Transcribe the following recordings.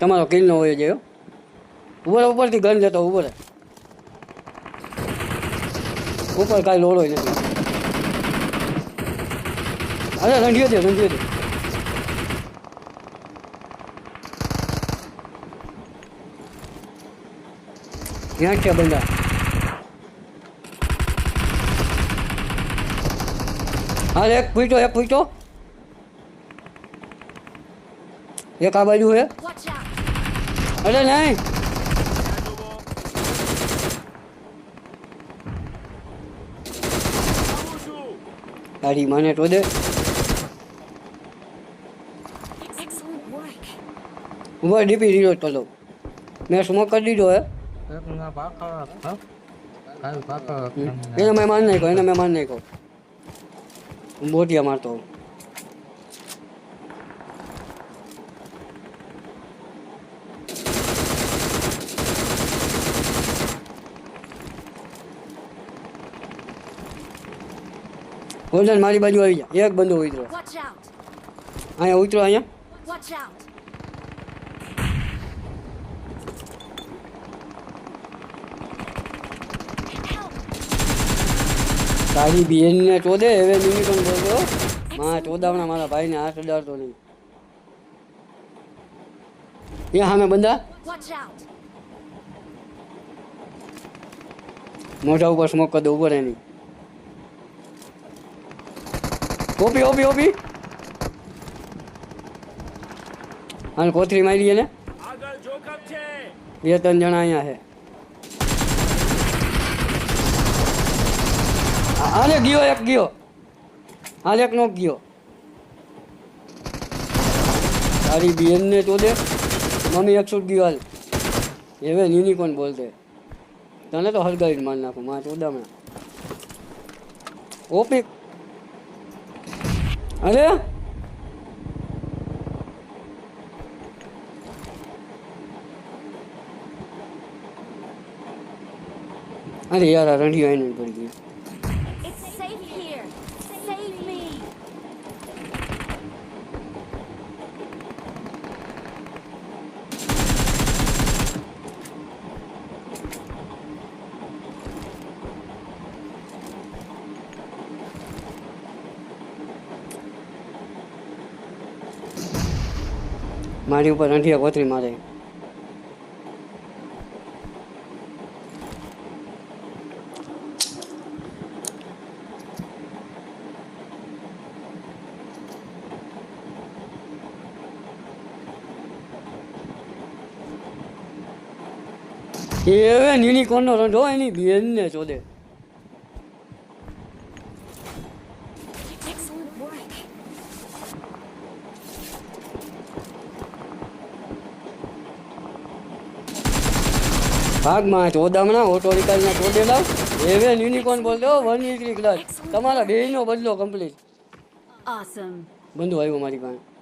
તમારો કિલ્લો હોય છે ઉપર ઉપરથી ગન જતો ઉપર. ઉપર કાંઈ લોડો નથી. અરે, રંઢિયો છે રંઢિયો છે. ત્યાં છે બંદા? હા એક પૂછો એક પૂછો એક આ બાજુ હે Watch out! અરે નહીં તારી માને તો દે Excellent work. ઊભા ડીપી રીલો ચલો મેં સ્મોક કરી દીધો હે એકના પાકળ હા કાલ પાકળ એને મેં માર નાખ્યો એને મેં માર નાખ્યો હું બોટિયા મારતો હોઉં. ગોલ્ડન મારી બાજુ આવી જા. એક બંદો ઉતરો. અહીંયા ઉતરો અહીંયા! તારી બેનને ચોદે હવે મિનિટમ બોલતો માં ચોદાવણા મારા ભાઈને હાથ અડાડતો નહીં. ત્યાં સામે બંદા. મોઢા ઉપર સ્મોક કરી દો ઉપર એની ઓપી ઓપી ઓપી. અને કોથરી મારી એને બે ત્રણ જણા અહીંયા છે. આને ગયો એક ગયો. હાલ એક નો ગયો. તારી બેનને તો દે. મમ્મી એક છૂટ ગયો હાલ. હવે નીની કોણ બોલતે. તને તો હળગાવી માર નાખું માં ચોદામણા. ઓપી અરે અરે યાર આ રંડિયો આવીને મારી ઉપર રંઢિયા કોથરી મારે. એ હવે નીની કોણનો રંધો એની બેનને ચોદે ભાગમાં ચોદામણા ઓટો રિકાલના ચોટેલા એવેન યુનિકોર્ન બોલતો વન વીકની ક્લાસ તમારા બેયનો બદલો કમ્પ્લીટ. બંધુ આવ્યો મારી પાસે.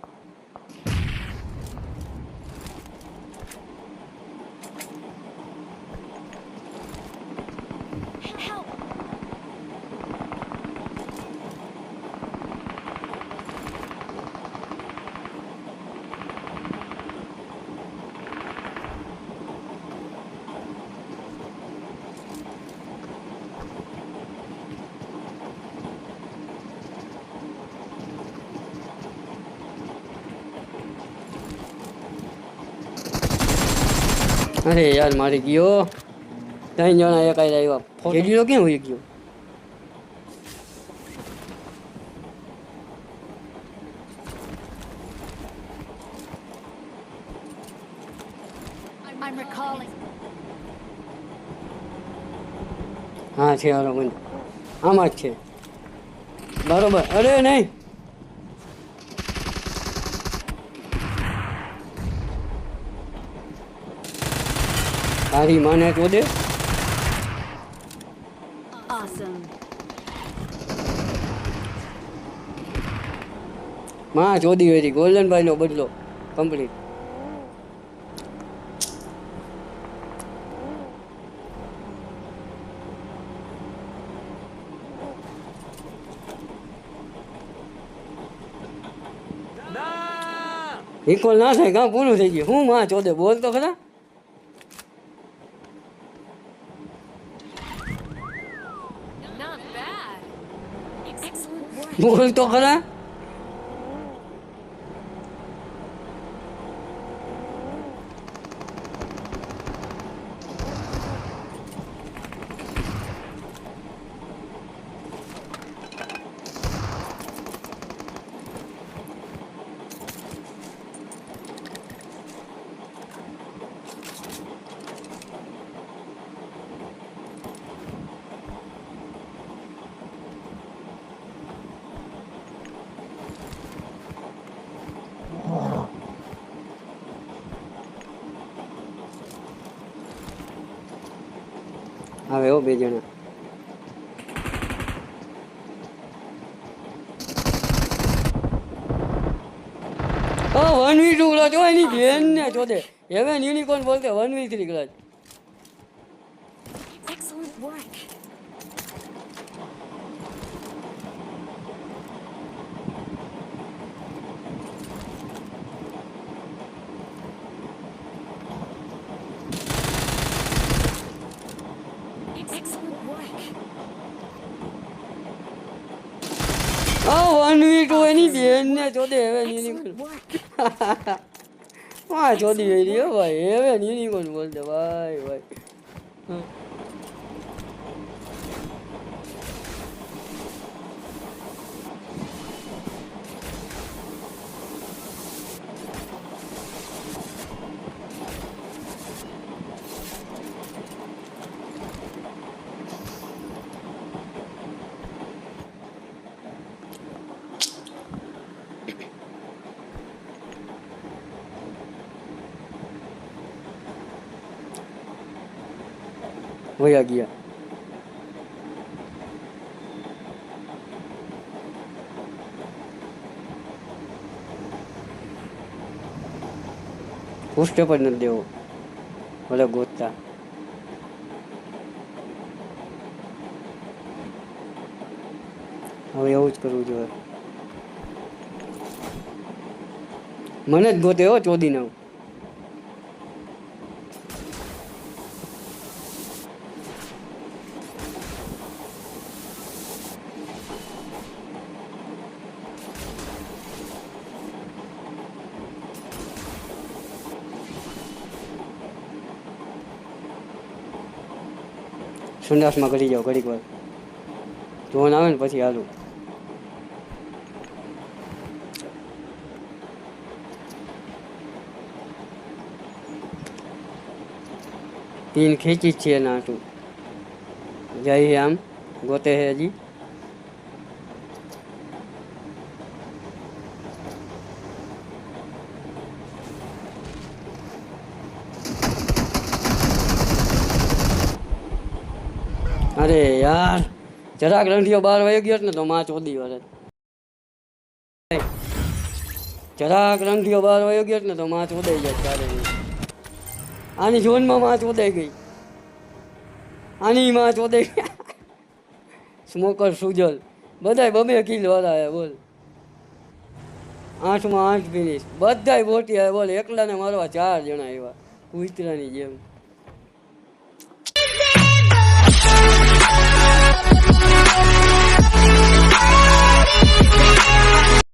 અરે યાર મારી ગયો. ત્રણ જણા એક આવ્યા કેડીઓ કેમ હોઈ ગયો? હા છે હાલો બંધ. આમાં જ છે. બરોબર. અરે નહીં. તારી માને ચોદે. માં ચોદી હોય ગોલ્ડનભાઈ નો બદલો કમ્પ્લીટ નિકોલ ના થાય કાં પૂરું થઈ ગયું? હું માં ચોદે બોલ તો ખરા? Multo ka na? આવે હો બે જણા. વન વી ટુ ક્લચ હોય એની બેન ને ચોદે હેવન યુનિકોર્ન બોલતે વન વી થ્રી ક્લાસ હા વન વી ટુ એની બેન ને ચોદે હેવન Excellent યુનિકોર્ન work. હા ચોદી ગઈ રહી હો ભાઈ હેવન યુનિકોર્ન બોલતે ભાઈ ભાઈ હા. વયા ગયા. પુષ્ટ પણ નથી દેવો. ભલે ગોતતા. હવે એવું જ કરવું જોઈએ. મને જ ગોતે હો ચોદી નાવ સંડાસમાં કરી જાઓ, ઘડીક વાર. ધોન આવે ને પછી હાલું. પીન ખેંચી જ છે એના જય આમ, ગોતે છે હજી. અરે યાર, જરાક રંઢિયો બહાર વહી ગયો ને તો માં ચોદી વાર. જરાક રંઢિયો બહાર વહી ગયો ને તો માં ચોદાઈ જાય ત્યારે આની ઝોનમાં માં ચોદાઈ ગઈ. આની માં ચોદાઈ ગયા સ્મોકર સુજલ. બધાય બબે કિલ વાળા બોલ. આઠમાં આઠ ફિનિશ બધાય બોટી બોલ. એકલાને મારવા ચાર જણા આવ્યા. કુતરાની જેમ.